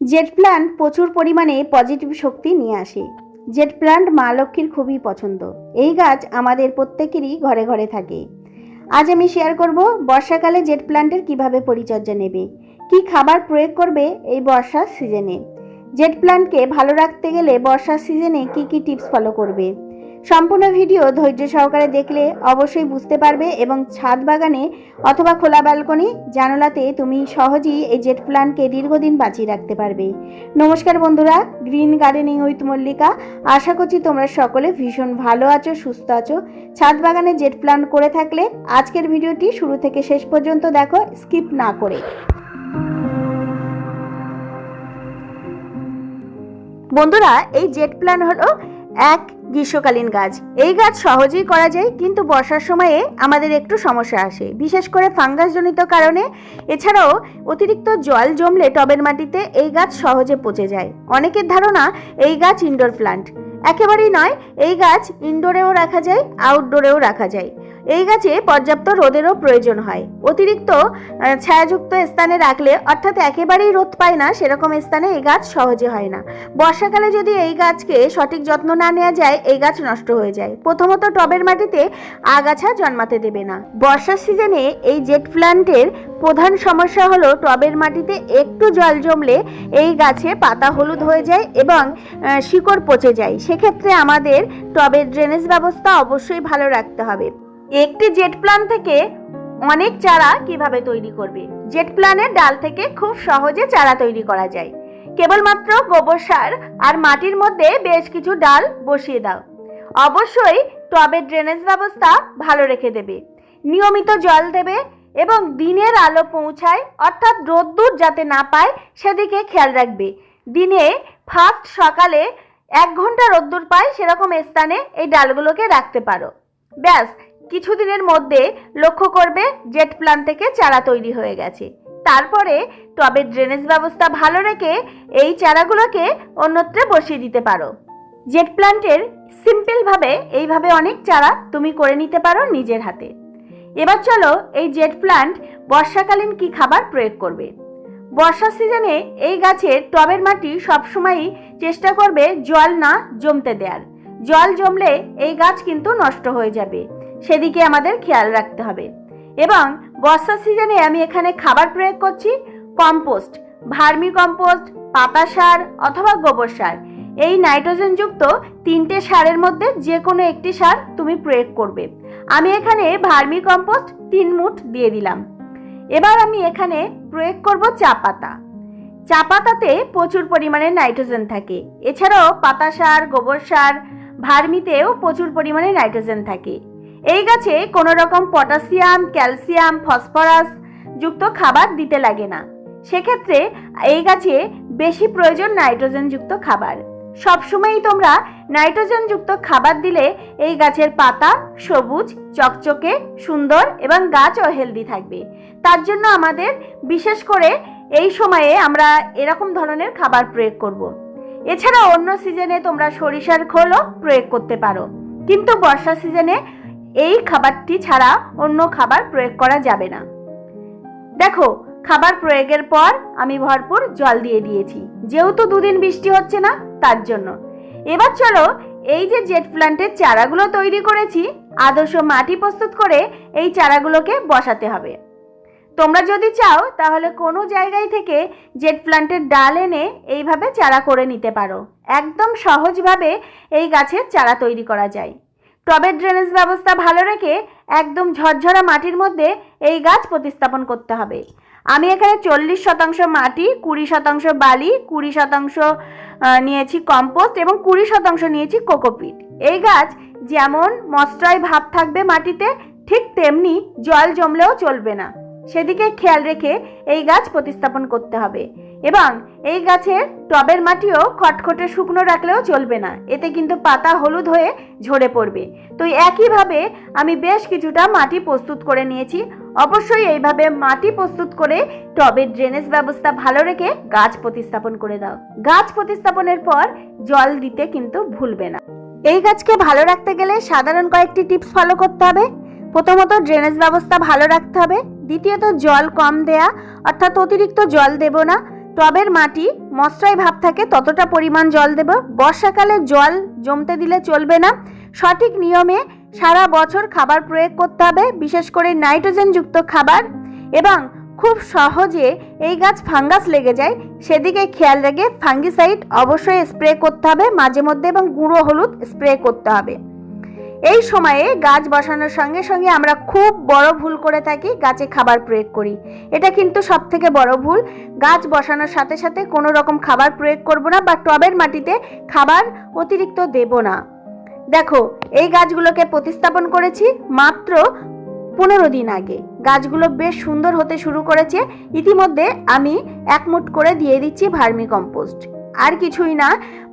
Jet plant প্রচুর পরিমাণে positive শক্তি নিয়ে আসে। জেট প্ল্যান্ট মা লক্ষ্মীর খুবই পছন্দ। এই গাছ আমাদের প্রত্যেকেরই ঘরে ঘরে থাকে। আজ আমি শেয়ার করব বর্ষাকালে জেট প্ল্যান্টের কীভাবে পরিচর্যা নেবে, কি খাবার প্রয়োগ করবে এই বর্ষার সিজনে জেট প্ল্যান্টকে ভালো রাখতে গেলে বর্ষার সিজনে কি কি টিপস ফলো করবে সম্পূর্ণ ভিডিও ধৈর্য সহকারে দেখলে অবশ্যই বুঝতে পারবে এবং ছাদ বাগানে অথবা খোলা ব্যালকনি, জানালাতে তুমি সহজেই এই জেট প্ল্যান্টকে দীর্ঘদিন বাঁচিয়ে রাখতে পারবে। নমস্কার বন্ধুরা, গ্রিন গার্ডেনিং উইথ মল্লিকা। আশা করছি তোমরা সকলে ভীষণ ভালো আছো, সুস্থ আছো। ছাদ বাগানে জেট প্ল্যান্ট করে থাকলে আজকের ভিডিওটি শুরু থেকে শেষ পর্যন্ত দেখো, স্কিপ না করে। বন্ধুরা, এই জেট প্ল্যান হলো এক গ্রীষ্মকালীন গাছ। এই গাছ সহজেই করা যায়, কিন্তু বর্ষার সময়ে আমাদের একটু সমস্যা আসে। বিশেষ করে ফাঙ্গাসজনিত কারণে। এছাড়াও অতিরিক্ত জল জমলে টবের মাটিতে এই গাছ সহজে পচে যায়। অনেকের ধারণা, এই গাছ ইনডোর প্লান্ট একেবারেই নয়, এই গাছ ইনডোরেও রাখা যায় আউটডোরেও রাখা যায়। এই গাছে পর্যাপ্ত রোদেরও প্রয়োজন হয়। অতিরিক্ত ছায়াযুক্ত স্থানে রাখলে অর্থাৎ একেবারেই রোদ পায় না, সেরকম স্থানে এই গাছ সহজে হয় না। বর্ষাকালে যদি এই গাছকে সঠিক যত্ন না নেওয়া যায়, এই গাছ নষ্ট হয়ে যায়। প্রথমত টবের মাটিতে আগাছা জন্মাতে দেবে না। বর্ষার সিজনে এই জেট প্ল্যান্টের প্রধান সমস্যা হলো টবের মাটিতে একটু জল জমলে এই গাছে পাতা হলুদ হয়ে যায় এবং শিকড় পচে যায়। সেক্ষেত্রে আমাদের টবের ড্রেনেজ ব্যবস্থা অবশ্যই ভালো রাখতে হবে। একটি জেট প্ল্যান থেকে অনেক চারা কীভাবে তৈরি করবে? জেট প্ল্যানের ডাল থেকে খুব সহজে চারা তৈরি করা যায়। কেবলমাত্র গোবর সার আর মাটির মধ্যে বেশ কিছু ডাল বসিয়ে দাও। অবশ্যই টবের ড্রেনেজ ব্যবস্থা ভালো রেখে দেবে। নিয়মিত জল দেবে এবং দিনের আলো পৌঁছায়, অর্থাৎ রোদ্দুর যাতে না পায়, সেদিকে খেয়াল রাখবে। দিনে ফার্স্ট সকালে এক ঘণ্টা রোদ্দুর পায়, সেরকম স্থানে এই ডালগুলোকে রাখতে পারো। ব্যাস কিছুদিনের মধ্যে লক্ষ্য করবে জেট প্ল্যান থেকে চারা তৈরি হয়ে গেছে। তারপরে টবের ড্রেনেজ ব্যবস্থা ভালো রেখে এই চারাগুলোকে অন্যত্রে বসিয়ে দিতে পারো। জেট প্ল্যান্টের সিম্পলভাবে এইভাবে অনেক চারা তুমি করে নিতে পারো নিজের হাতে। এবার চলো এই জেট প্ল্যান্ট বর্ষাকালীন কি খাবার প্রয়োগ করবে। বর্ষার সিজনে এই গাছের টবের মাটি সবসময়ই চেষ্টা করবে জল না জমতে দেওয়ার জল জমলে এই গাছ কিন্তু নষ্ট হয়ে যাবে। সেদিকে আমাদের খেয়াল রাখতে হবে। এবং বর্ষার সিজনে আমি এখানে খাবার প্রয়োগ করছি কম্পোস্ট ভার্মি কম্পোস্ট পাতা সার অথবা গোবর সার। এই নাইট্রোজেনযুক্ত তিনটে সারের মধ্যে যে কোনো একটি সার তুমি প্রয়োগ করবে। আমি এখানে ভার্মি কম্পোস্ট তিন মুঠ দিয়ে দিলাম। এবার আমি এখানে প্রয়োগ করব চা পাতা। চা পাতাতে প্রচুর পরিমাণে নাইট্রোজেন থাকে। এছাড়াও পাতা সার, গোবর সার, ভার্মিতেও প্রচুর পরিমাণে নাইট্রোজেন থাকে। এই গাছে কোনো রকম পটাশিয়াম, ক্যালসিয়াম, ফসফরাস যুক্ত খাবার দিতে লাগে না। সেক্ষেত্রে এই গাছে বেশি প্রয়োজন নাইট্রোজেন যুক্ত খাবার। সবসময়ই তোমরা নাইট্রোজেন যুক্ত খাবার দিলে এই গাছের পাতা সবুজ, চকচকে, সুন্দর এবং গাছও হেলদি থাকবে। তার জন্য আমাদের বিশেষ করে এই সময়ে আমরা এরকম ধরনের খাবার প্রয়োগ করব। এছাড়া অন্য সিজনে তোমরা সরিষার খোলও প্রয়োগ করতে পারো। কিন্তু বর্ষা সিজনে এই খাবারটি ছাড়া অন্য খাবার প্রয়োগ করা যাবে না। দেখো, খাবার প্রয়োগের পর আমি ভরপুর জল দিয়ে দিয়েছি। যেহেতু দুদিন বৃষ্টি হচ্ছে না, তার জন্য। এবার চলো, এই যে জেট প্লান্টের চারাগুলো তৈরি করেছি, আদর্শ মাটি প্রস্তুত করে এই চারাগুলোকে বসাতে হবে। তোমরা যদি চাও, তাহলে কোনো জায়গায় থেকে জেট প্লান্টের ডাল এনে এইভাবে চারা করে নিতে পারো। একদম সহজভাবে এই গাছের চারা তৈরি করা যায়। টবের ড্রেনেজ ব্যবস্থা ভালো রেখে একদম ঝরঝরা মাটির মধ্যে এই গাছ প্রতিস্থাপন করতে হবে। আমি এখানে চল্লিশ শতাংশ মাটি, কুড়ি শতাংশ বালি, কুড়ি শতাংশ নিয়েছি কম্পোস্ট এবং কুড়ি শতাংশ নিয়েছি কোকোপিট এই গাছ যেমন মস্ত্রয় ভাব থাকবে মাটিতে, ঠিক তেমনি জল জমলেও চলবে না। সেদিকে খেয়াল রেখে এই গাছ প্রতিস্থাপন করতে হবে। এবং এই গাছের টবের মাটিও খটখটে শুকনো রাখলেও চলবে না। এতে কিন্তু পাতা হলুদ হয়ে ঝরে পড়বে। তো একইভাবে আমি বেশ কিছুটা মাটি প্রস্তুত করে নিয়েছি। অবশ্যই এইভাবে মাটি প্রস্তুত করে টবের ড্রেনেজ ব্যবস্থা ভালো রেখে গাছ প্রতিস্থাপন করে দাও। গাছ প্রতিস্থাপনের পর জল দিতে কিন্তু ভুলবে না। এই গাছকে ভালো রাখতে গেলে সাধারণ কয়েকটি টিপস ফলো করতে হবে। প্রথমত ড্রেনেজ ব্যবস্থা ভালো রাখতে হবে। দ্বিতীয়ত জল কম দেয়া, অর্থাৎ অতিরিক্ত জল দেব না। টবের মাটি মশরাই ভাব থাকে, ততটা পরিমাণ জল দেব। বর্ষাকালে জল জমতে দিলে চলবে না। সঠিক নিয়মে সারা বছর খাবার প্রয়োগ করতে হবে, বিশেষ করে নাইট্রোজেনযুক্ত খাবার। এবং খুব সহজে এই গাছ ফাঙ্গাস লেগে যায়, সেদিকে খেয়াল রেখে ফাঙ্গিসাইড অবশ্যই স্প্রে করতে হবে, মাঝে মধ্যে এবং গুঁড়ো হলুদ স্প্রে করতে হবে। এই সময়ে গাছ বসানোর সঙ্গে সঙ্গে আমরা খুব বড় ভুল করে থাকি, গাছে খাবার প্রয়োগ করি। এটা কিন্তু সব থেকে বড় ভুল। গাছ বসানোর সাথে সাথে কোনো রকম খাবার প্রয়োগ করব না বা টবের মাটিতে খাবার অতিরিক্ত দেব না। দেখো, এই গাছগুলোকে প্রতিস্থাপন করেছি মাত্র পনেরো দিন আগে। গাছগুলো বেশ সুন্দর হতে শুরু করেছে। ইতিমধ্যে আমি এক মুঠ করে দিয়ে দিচ্ছি ভার্মি কম্পোস্ট আর কিছুই না।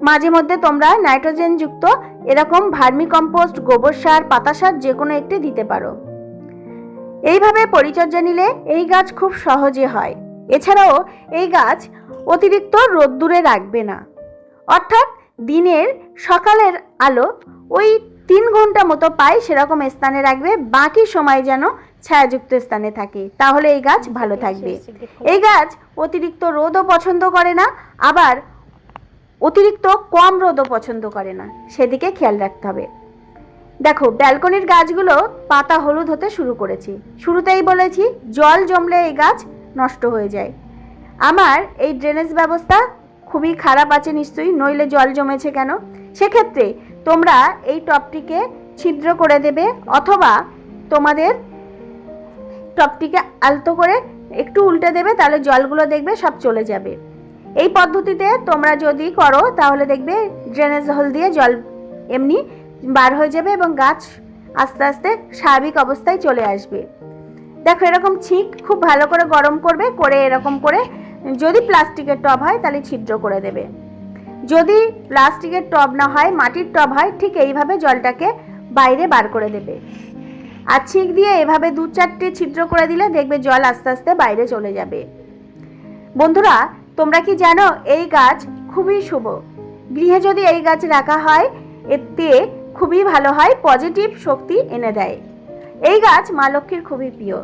মাঝে মধ্যে তোমরা নাইট্রোজেনযুক্ত এরকম ভার্মি কম্পোস্ট গোবর সার পাতা সার যে কোনো একটি দিতে পারো। এইভাবে পরিচর্যা নিলে এই গাছ খুব সহজে হয়। এছাড়াও এই গাছ অতিরিক্ত রোদ্দুরে রাখবে না। অর্থাৎ দিনের সকালের আলো ওই তিন ঘণ্টা মতো পায় সেরকম স্থানে রাখবে বাকি সময় যেন ছায়াযুক্ত স্থানে থাকে। তাহলে এই গাছ ভালো থাকবে। এই গাছ অতিরিক্ত রোদও পছন্দ করে না আবার অতিরিক্ত কম রোদও পছন্দ করে না। সেদিকে খেয়াল রাখতে হবে। দেখো, ব্যালকনির গাছগুলো পাতা হলুদ হতে শুরু করেছে। শুরুতেই বলেছি, জল জমলে এই গাছ নষ্ট হয়ে যায়। আমার এই ড্রেনেজ ব্যবস্থা খুবই খারাপ আছে নিশ্চয়ই, নইলে জল জমেছে কেন? সেক্ষেত্রে তোমরা এই টপটিকে ছিদ্র করে দেবে, অথবা তোমাদের টপটিকে আলতো করে একটু উল্টে দেবে, তাহলে জলগুলো দেখবে সব চলে যাবে। এই পদ্ধতিতে তোমরা যদি করো, তাহলে দেখবে ড্রেনেজ হোল দিয়ে জল এমনি বার হয়ে যাবে এবং গাছ আস্তে আস্তে স্বাভাবিক অবস্থায় চলে আসবে। দেখো এরকম ছিঁক খুব ভালো করে গরম করবে, করে এরকম করে যদি প্লাস্টিকের টব হয়, তাহলে ছিদ্র করে দেবে। যদি প্লাস্টিকের টব না হয়, মাটির টব হয়, ঠিক এইভাবে জলটাকে বাইরে বার করে দেবে। আর ছিঁক দিয়ে এভাবে দু চারটে ছিদ্র করে দিলে দেখবে জল আস্তে আস্তে বাইরে চলে যাবে। বন্ধুরা তোমরা কি জানো, এই গাছ খুবই শুভ। গৃহে যদি এই গাছ রাখা হয়, এতে খুবই ভালো হয় পজিটিভ শক্তি এনে দেয়। এই গাছ মা লক্ষ্মীর খুবই প্রিয়।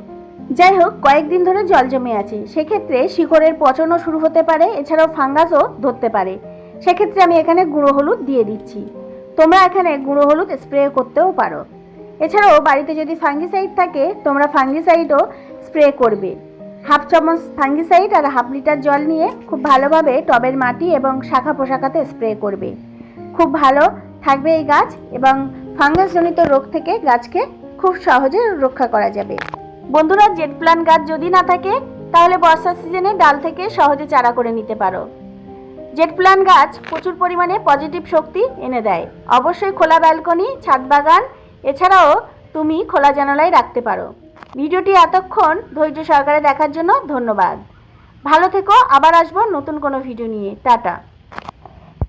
যাই হোক, কয়েকদিন ধরে জল জমে আছে। সেক্ষেত্রে শিকড়ের পচনও শুরু হতে পারে, এছাড়াও ফাঙ্গাসও ধরতে পারে। সেক্ষেত্রে আমি এখানে গুঁড়ো হলুদ দিয়ে দিচ্ছি। তোমরা এখানে গুঁড়ো হলুদ স্প্রে করতেও পারো। এছাড়াও বাড়িতে যদি ফাঙ্গিসাইড থাকে, তোমরা ফাঙ্গিসাইডও স্প্রে করবে। হাফ চামচ ফাঙ্গিসাইড আর হাফ লিটার জল নিয়ে খুব ভালোভাবে টবের মাটি এবং শাখা পোশাকাতে স্প্রে করবে। খুব ভালো থাকবে এই গাছ এবং ফাঙ্গাসজনিত রোগ থেকে গাছকে খুব সহজে রক্ষা করা যাবে। বন্ধুরা, জেট প্লান গাছ যদি না থাকে, তাহলে বর্ষার সিজনে ডাল থেকে সহজে চারা করে নিতে পারো। জেট প্লান গাছ প্রচুর পরিমাণে পজিটিভ শক্তি এনে দেয়। অবশ্যই খোলা ব্যালকনি, ছাদ বাগান, এছাড়াও তুমি খোলা জানালায় রাখতে পারো। ভিডিওটি এতক্ষণ ধৈর্য সহকারে দেখার জন্য ধন্যবাদ। ভালো থেকো, আবার আসব নতুন কোনো ভিডিও নিয়ে। টাটা।